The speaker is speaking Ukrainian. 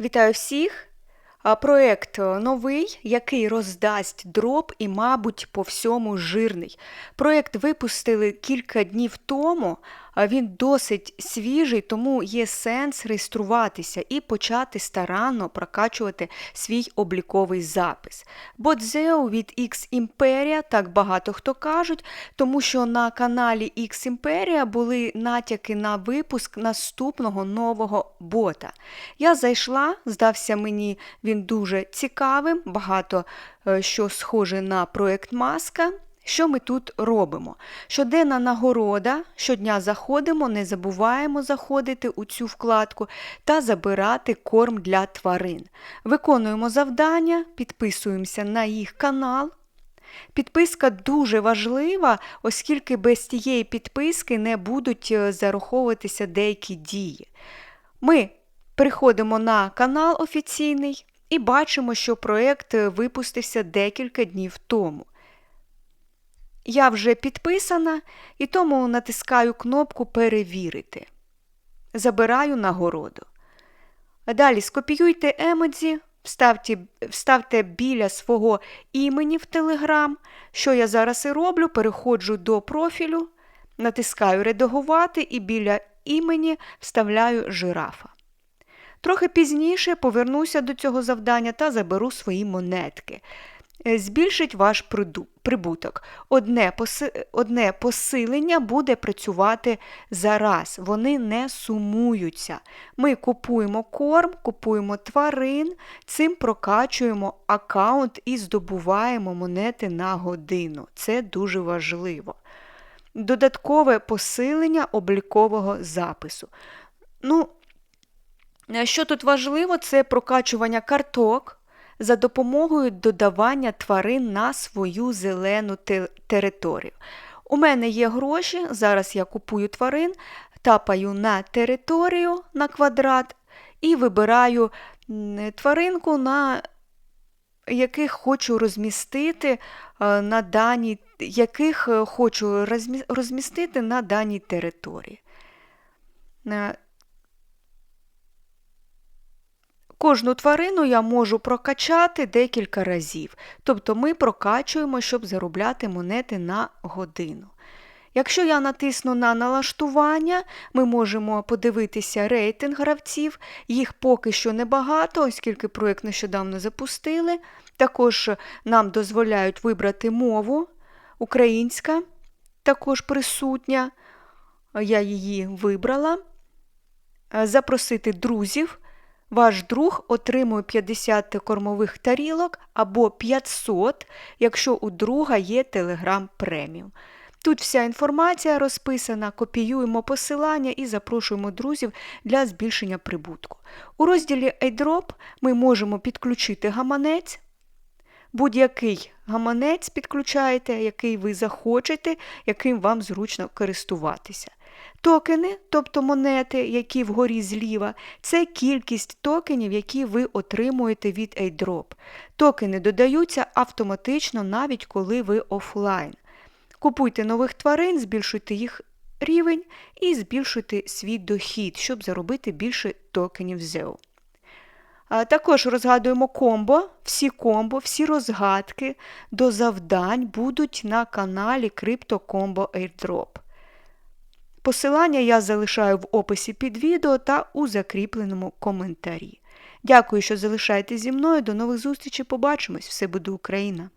Вітаю всіх! Проект е, новий, який роздасть дроб і, мабуть, по всьому жирний. Проект випустили кілька днів тому. Він досить свіжий, тому є сенс реєструватися і почати старанно прокачувати свій обліковий запис. Бодзео від X Imperia, так багато хто кажуть, тому що на каналі X Imperia були натяки на випуск наступного нового бота. Я зайшла, здався мені він дуже цікавим, багато е, що схоже на проект Маска. Що ми тут робимо? Щоденна нагорода, щодня заходимо, не забуваємо заходити у цю вкладку та забирати корм для тварин. Виконуємо завдання, підписуємося на їх канал. Підписка дуже важлива, оскільки без тієї підписки не будуть е, зараховуватися деякі дії. Ми приходимо на канал офіційний і бачимо, що проєкт е, випустився декілька днів тому. Я вже підписана і тому натискаю кнопку Перевірити. Забираю нагороду. Далі скопіюйте емодзі, вставте, вставте біля свого імені в Телеграм. Що я зараз і роблю, переходжу до профілю, натискаю Редагувати і біля імені вставляю жирафа. Трохи пізніше повернуся до цього завдання та заберу свої монетки. Е, збільшить ваш прибуток. Одне. Одне посилення буде працювати зараз. Вони не сумуються. Ми купуємо корм, купуємо тварин, цим прокачуємо аккаунт і здобуваємо монети на годину. Це дуже важливо. Додаткове посилення облікового запису. Ну, що тут важливо, це прокачування карток за допомогою додавання тварин на свою зелену територію. У мене є гроші, зараз я купую тварин, тапаю на територію на квадрат і вибираю тваринку, на яких хочу розмістити е, на даній, яких е, хочу розмістити на даній території. Кожну тварину я можу прокачати декілька разів, тобто ми прокачуємо, щоб заробляти монети на годину. Якщо я натисну на налаштування, ми можемо подивитися рейтинг гравців, їх поки що небагато, оскільки проєкт нещодавно запустили. Також нам дозволяють вибрати мову українська, також присутня, я її вибрала, запросити друзів. Ваш друг отримує 50 кормових тарілок або 500, якщо у друга є Telegram преміум. Тут вся інформація розписана, копіюємо посилання і запрошуємо друзів для збільшення прибутку. У розділі iDrop ми можемо підключити гаманець. Будь-який гаманець підключаєте, який ви захочете, яким вам зручно користуватися. Токени, тобто монети, які вгорі зліва, це кількість токенів, які ви отримуєте від airdrop. Токени додаються автоматично, навіть коли ви офлайн. Купуйте нових тварин, збільшуйте їх рівень і збільшуйте свій дохід, щоб заробити більше токенів ZEO. Також розгадуємо комбо, всі комбо, всі розгадки до завдань будуть на каналі CryptoCombo Airdrop. Посилання я залишаю в описі під відео та у закріпленому коментарі. Дякую, що залишаєте зі мною. До нових зустрічей. Побачимось! Все буде Україна!